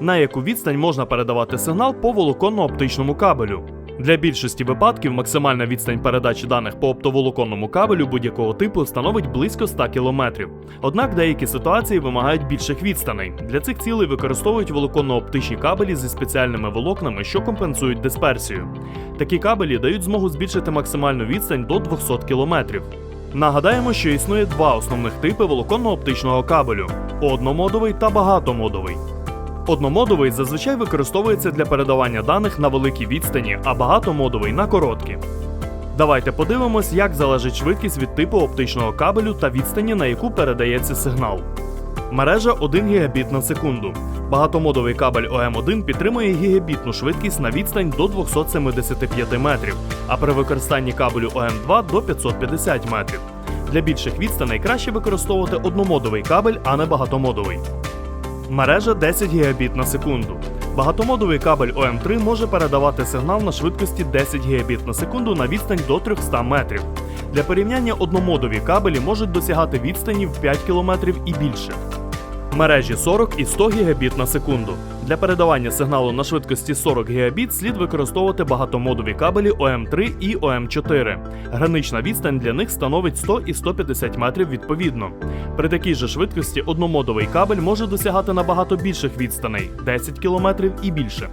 на яку відстань можна передавати сигнал по волоконно-оптичному кабелю. Для більшості випадків максимальна відстань передачі даних по оптоволоконному кабелю будь-якого типу становить близько 100 км. Однак деякі ситуації вимагають більших відстаней. Для цих цілей використовують волоконно-оптичні кабелі зі спеціальними волокнами, що компенсують дисперсію. Такі кабелі дають змогу збільшити максимальну відстань до 200 км. Нагадаємо, що існує два основних типи волоконно-оптичного кабелю: одномодовий та багатомодовий. Одномодовий зазвичай використовується для передавання даних на великій відстані, а багатомодовий на короткі. Давайте подивимось, як залежить швидкість від типу оптичного кабелю та відстані, на яку передається сигнал. Мережа 1 Гбіт на секунду. Багатомодовий кабель ОМ1 підтримує гігабітну швидкість на відстань до 275 метрів, а при використанні кабелю ОМ2 до 550 метрів. Для більших відстаней краще використовувати одномодовий кабель, а не багатомодовий. Мережа 10 Гбіт на секунду. Багатомодовий кабель ОМ3 може передавати сигнал на швидкості 10 Гбіт на секунду на відстань до 300 метрів. Для порівняння одномодові кабелі можуть досягати відстані в 5 км і більше. Мережі 40 і 100 Гбіт на секунду. Для передавання сигналу на швидкості 40 Гбіт слід використовувати багатомодові кабелі ОМ3 і ОМ4. Гранична відстань для них становить 100 і 150 метрів відповідно. При такій же швидкості одномодовий кабель може досягати набагато більших відстаней 10 км і більше.